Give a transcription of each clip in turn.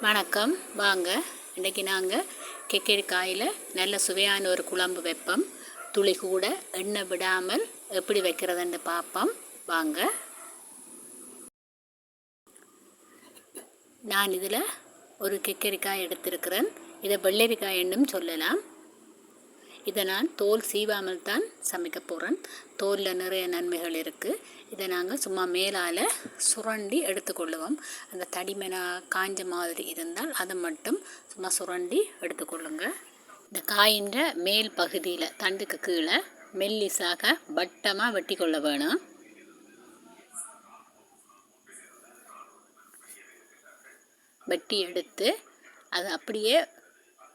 வணக்கம். வாங்க. இன்றைக்கி நாங்கள் கெக்கேரி காயில் நல்ல சுவையான ஒரு குழம்பு வைப்போம். துளி கூட எண்ணெய் விடாமல் எப்படி வைக்கிறதுன்னு பார்ப்போம். வாங்க. நான் இதில் ஒரு கெக்கரிக்காய் எடுத்திருக்கிறேன். இதை வெள்ளரிக்காய் என்னும் சொல்லலாம். இதை நான் தோல் சீவாமல் தான் சமைக்க போகிறேன் தோலில் நிறைய நன்மைகள் இருக்குது இதை நாங்கள் சும்மா மேலால் சுரண்டி எடுத்துக்கொள்ளுவோம் அந்த தடிமனா காஞ்ச மாதிரி இருந்தால் அதை மட்டும் சும்மா சுரண்டி எடுத்துக்கொள்ளுங்க இந்த காயின்ற மேல் பகுதியில் தண்டுக்கு கீழே மெல்லிசாக வட்டமாக வெட்டி கொள்ள வேணும். வெட்டி எடுத்து அதை அப்படியே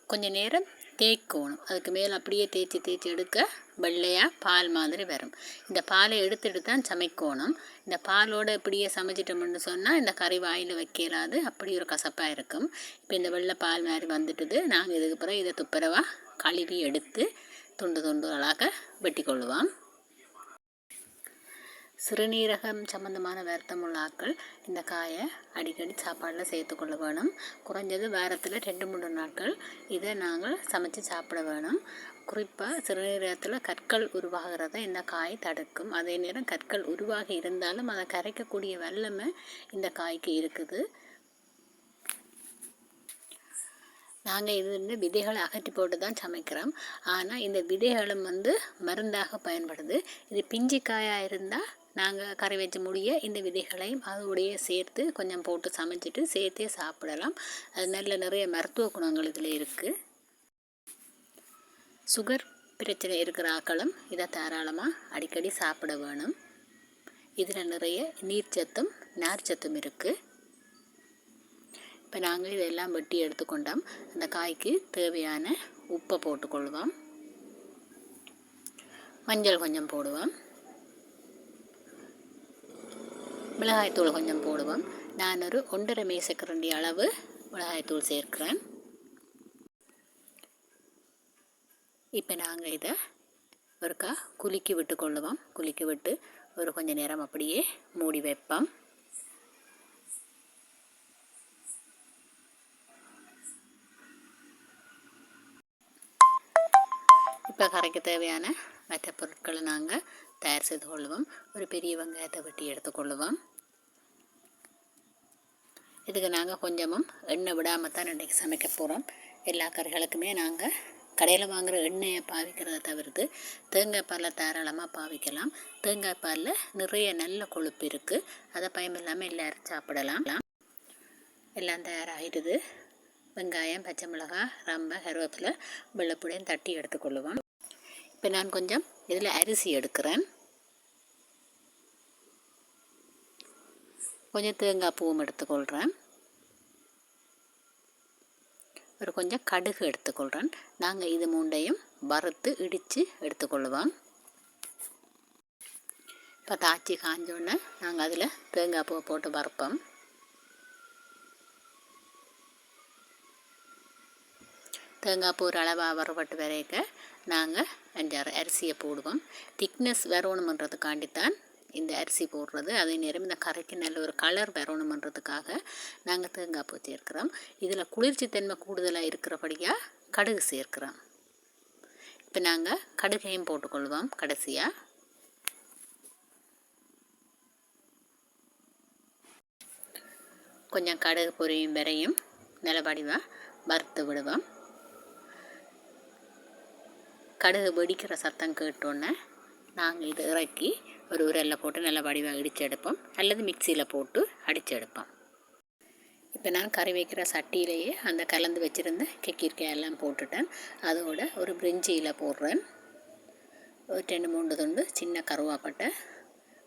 கொஞ்ச நேரம் தேய்க்கணும். அதுக்கு மேலே அப்படியே தேய்ச்சி தேய்ச்சி எடுக்க வெள்ளையாக பால் மாதிரி வரும். இந்த பாலை எடுத்துட்டு தான் சமைக்கணும். இந்த பாலோடு இப்படியே சமைச்சிட்டோம்னு சொன்னால் இந்த கறி வாயில் வைக்கலாது. அப்படி ஒரு கசப்பாக இருக்கும். இப்போ இந்த வெள்ளை பால் மாதிரி வந்துட்டுது. நாங்கள் இதுக்கு பிறகு இதை துப்புரவாக கழுவி எடுத்து துண்டு துண்டுகளாக வெட்டி கொள்ளுவோம் சிறுநீரகம் சம்மந்தமான வருத்தம் உள்ள ஆட்கள் இந்த காயை அடிக்கடி சாப்பாடில் சேர்த்துக்கொள்ள வேணும். குறைஞ்சது வாரத்தில் ரெண்டு மூணு நாட்கள் இதை நாங்கள் சமைச்சு சாப்பிட வேணும். குறிப்பாக சிறுநீரகத்தில் கற்கள் உருவாகிறத இந்த காய் தடுக்கும். அதே நேரம் கற்கள் உருவாகி இருந்தாலும் அதை கரைக்கக்கூடிய வல்லமை இந்த காய்க்கு இருக்குது. நாங்கள் இது வந்து விதைகளை அகற்றி போட்டு தான் சமைக்கிறோம். ஆனால் இந்த விதைகளும் வந்து மருந்தாக பயன்படுது. இது பிஞ்சு காயாக இருந்தால் நாங்கள் கறி வச்சு முடிய இந்த விதைகளையும் அதோடைய சேர்த்து கொஞ்சம் போட்டு சமைச்சிட்டு சேர்த்தே சாப்பிடலாம். அது நல்ல நிறைய மருத்துவ குணங்கள் இதில் இருக்குது சுகர் பிரச்சனை இருக்கிற ஆக்களும் இதை தாராளமாக அடிக்கடி சாப்பிட வேணும். இதில் நிறைய நீர்ச்சத்தும் நார்ச்சத்தும் இருக்குது இப்போ நாங்கள் இதெல்லாம் வெட்டி எடுத்துக்கொண்டோம். அந்த காய்க்கு தேவையான உப்பை போட்டுக்கொள்வோம். மஞ்சள் கொஞ்சம் போடுவோம். மிளகாய்த்தூள் கொஞ்சம் போடுவோம். நான் ஒரு ஒன்றரை மேசக்கரண்டி அளவு மிளகாய்த்தூள் சேர்க்கிறேன். இப்போ நாங்கள் இதை ஒருக்கா குலுக்கி விட்டு கொள்ளுவோம். குலுக்கி விட்டு ஒரு கொஞ்சம் நேரம் அப்படியே மூடி வைப்போம். இப்போ கரைக்க தேவையான மற்ற பொருட்களை நாங்கள் தயார் செய்து கொள்ளுவோம். ஒரு பெரிய வெங்காயத்தை வெட்டி எடுத்துக்கொள்ளுவோம் இதுக்கு நாங்கள் கொஞ்சமும் எண்ணெய் விடாமல் தான் இன்றைக்கு சமைக்க போகிறோம் எல்லா கறிகளுக்குமே நாங்கள் கடையில் வாங்குகிற எண்ணெயை பாவிக்கிறத தவிர்த்து தேங்காய் பாலில் தாராளமாக பாவிக்கலாம். தேங்காய் பாலில் நிறைய நல்ல கொழுப்பு இருக்குது அதை பயமில்லாமல் எல்லோரும் சாப்பிடலாம். எல்லாம் தயாராகிடுது. வெங்காயம் பச்சை மிளகாய் ரம்பை கருவேப்பிலை வெள்ளைப்புடையும் தட்டி எடுத்துக்கொள்ளுவோம் இப்போ நான் கொஞ்சம் இதில் அரிசி எடுக்கிறேன். கொஞ்சம் தேங்காய் பூவும் எடுத்துக்கொள்கிறேன் ஒரு கொஞ்சம் கடுகு எடுத்துக்கொள்கிறேன் நாங்கள் இது மூண்டையும் வறுத்து இடித்து எடுத்துக்கொள்ளுவோம் இப்போ தாச்சி காஞ்சோடனே நாங்கள் அதில் தேங்காய் பூவை போட்டு வறுப்போம். தேங்காய் பூ ஒரு அளவாக வறுபட்டு வரைக்க நாங்கள் அஞ்சாறு அரிசியை போடுவோம். திக்னஸ் வரணுமன்றதுக்காண்டித்தான் இந்த அரிசி போடுறது அதே நேரம் இந்த கரைக்கு நல்ல ஒரு கலர் வரணுமன்றதுக்காக நாங்கள் தேங்காய் பூ சேர்க்கிறோம் இதில் குளிர்ச்சி தன்மை கூடுதலாக இருக்கிறபடியாக கடுகு சேர்க்கிறோம். இப்போ நாங்கள் கடுகையும் போட்டுக்கொள்வோம் கடைசியாக கொஞ்சம் கடுகு பொரியும் விரையும் நிலவடிவாக வறுத்து விடுவோம். கடுகு வெடிக்கிற சத்தம் கேட்டோன்னே நாங்கள் இதை இறக்கி ஒரு உரலில் போட்டு நல்லா வடிவாக இடித்து எடுப்போம் அல்லது மிக்சியில் போட்டு அடித்து எடுப்போம் இப்போ நான் கறி வைக்கிற சட்டியிலேயே அந்த கலந்து வச்சுருந்த கெக்கிரிக்காய் எல்லாம் போட்டுட்டேன். அதோட ஒரு பிரிஞ்சியில் போடுறேன். ஒரு ரெண்டு மூன்று துண்டு சின்ன கருவாப்பட்டை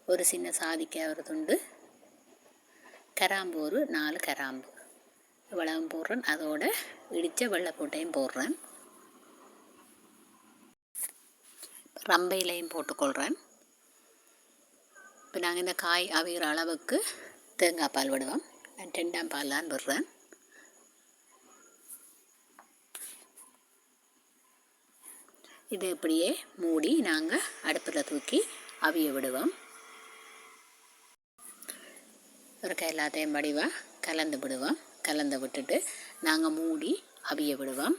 ஒரு சின்ன சாதிக்காய் ஒரு துண்டு கராம்பு ஒரு நாலு கராம்பு. இவ்வளவும் போடுறேன். அதோட இடித்த வெள்ளைப்பூட்டையும் போடுறேன். ரம்பையிலையும் போட்டுக்கொள்கிறேன். இப்போ நாங்கள் இந்த காய் அவிகிற அளவுக்கு தேங்காய் பால் விடுவோம். நான் ரெண்டாம் பால் தான் விடுறேன். இது இப்படியே மூடி நாங்கள் அடுப்பில் தூக்கி அவிய விடுவோம். ஒரு எல்லாத்தையும் வடிவாக கலந்து விடுவோம். கலந்து விட்டுட்டு நாங்கள் மூடி அவிய விடுவோம்.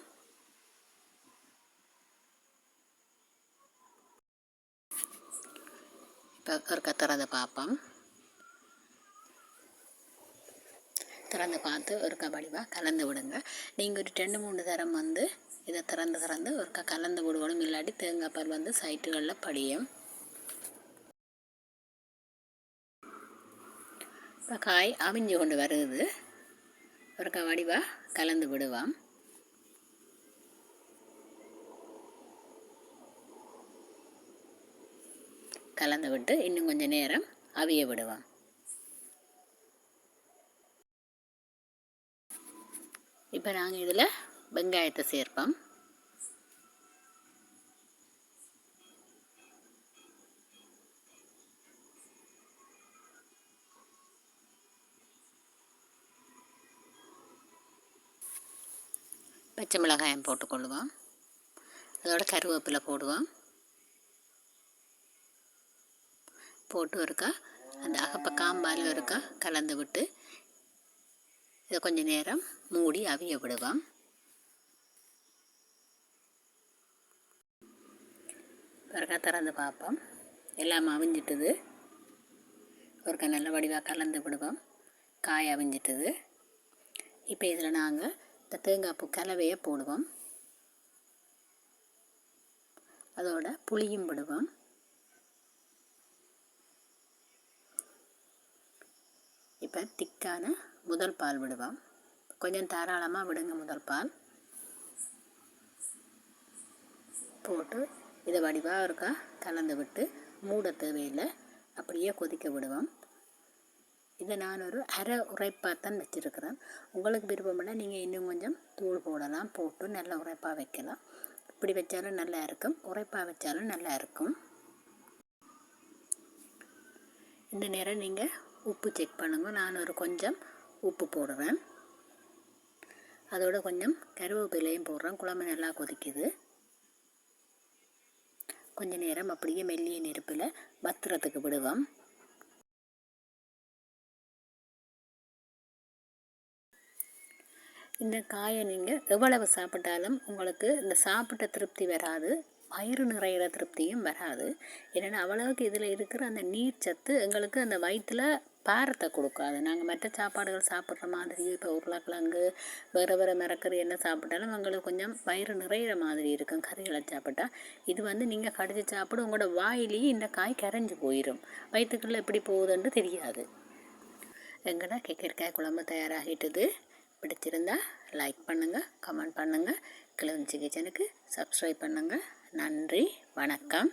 இப்போ ஒரு திறந்து பார்ப்போம் திறந்து பார்த்து ஒருக்கா வடிவாக கலந்து விடுங்க. நீங்கள் ஒரு ரெண்டு மூணு தரம் வந்து இதை திறந்து திறந்து ஒருக்கா கலந்து விடுவோம் இல்லாட்டி தேங்காய் பால் வந்து சைட்டுகளில் படியும். இப்போ காய் அவிஞ்சு கொண்டு வருது. ஒருக்கா வடிவாக கலந்து விடுவான் கலந்து விட்டு இன்னும் கொஞ்சம் நேரம் அவிய விடுவான் இப்போ நாங்கள் இதில் வெங்காயத்தை சேர்ப்போம். பச்சை மிளகாயம் போட்டுக்கொள்ளுவோம் அதோட கருவேப்பிலை போடுவோம். போட்டு ஒருக்கா அந்த அகப்ப காம்பால் ஒருக்கா கலந்து விட்டு இதை கொஞ்சம் நேரம் மூடி அவிய விடுவோம். பிறகா திறந்து பார்ப்போம். எல்லாம் அவிஞ்சிட்டுது. ஒருக்கா நல்ல வடிவாக கலந்து விடுவோம். காய் அவிஞ்சிட்டுது. இப்போ இதில் நாங்கள் இந்த தேங்காய் பூ கலவையை போடுவோம். அதோட புளியும் விடுவோம். இப்போ திக்கான முதல் பால் விடுவோம். கொஞ்சம் தாராளமாக விடுங்க முதல் பால். போட்டு இதை வடிவாக இருக்கா? கலந்து விட்டு மூட தேவையில்லை. அப்படியே கொதிக்க விடுவோம். இதை நான் ஒரு அரை உரைப்பாக தான் வச்சுருக்கிறேன். உங்களுக்கு விருப்பம்னா நீங்கள் இன்னும் கொஞ்சம் தூள் போடலாம். போட்டு நல்லா உரைப்பாக வைக்கலாம். இப்படி வச்சாலும் நல்லா இருக்கும். உரைப்பாக வச்சாலும் நல்லா இருக்கும். இந்த நேரம் நீங்கள் உப்பு செக் பண்ணுங்க. நான் ஒரு கொஞ்சம் உப்பு போடுறேன். அதோட கொஞ்சம் கருவேப்பிலையும் போடுறேன். குழம்பு நல்லா கொதிக்குது. கொஞ்ச நேரம் அப்படியே மெல்லிய நெருப்பில் பத்திரத்துக்கு விடுவோம். இந்த காயை நீங்கள் எவ்வளவு சாப்பிட்டாலும் உங்களுக்கு இந்த சாப்பிட்ட திருப்தி வராது. வயிறு நிறையிற திருப்தியும் வராது. ஏன்னா அவ்வளவுக்கு இதில் இருக்கிற அந்த நீர் சத்து எங்களுக்கு அந்த வயிற்றில் பாரத்தை கொடுக்காது. நாங்கள் மற்ற சாப்பாடுகள் சாப்பிட்ற மாதிரி இப்போ உருளைக்கிழங்கு வேறு வேறு மிரக்கறி என்ன சாப்பிட்டாலும் உங்களுக்கு கொஞ்சம் வயிறு நிறையிற மாதிரி இருக்கும். கறிகளை சாப்பிட்டா இது வந்து நீங்கள் கடிச்சு சாப்பிட உங்களோட வாயிலேயே இந்த காய் கரைஞ்சி போயிடும் வயிற்றுக்குள்ளே எப்படி போகுதுன்னு தெரியாது. எங்கடா கேக்கரிக்காய் குழம்பு தயாராகிட்டுது? பிடிச்சிருந்தா லைக் பண்ணுங்கள் கமெண்ட் பண்ணுங்கள் கிளம்பிச்சு கிச்சனுக்கு சப்ஸ்கிரைப் பண்ணுங்கள் நன்றி வணக்கம்.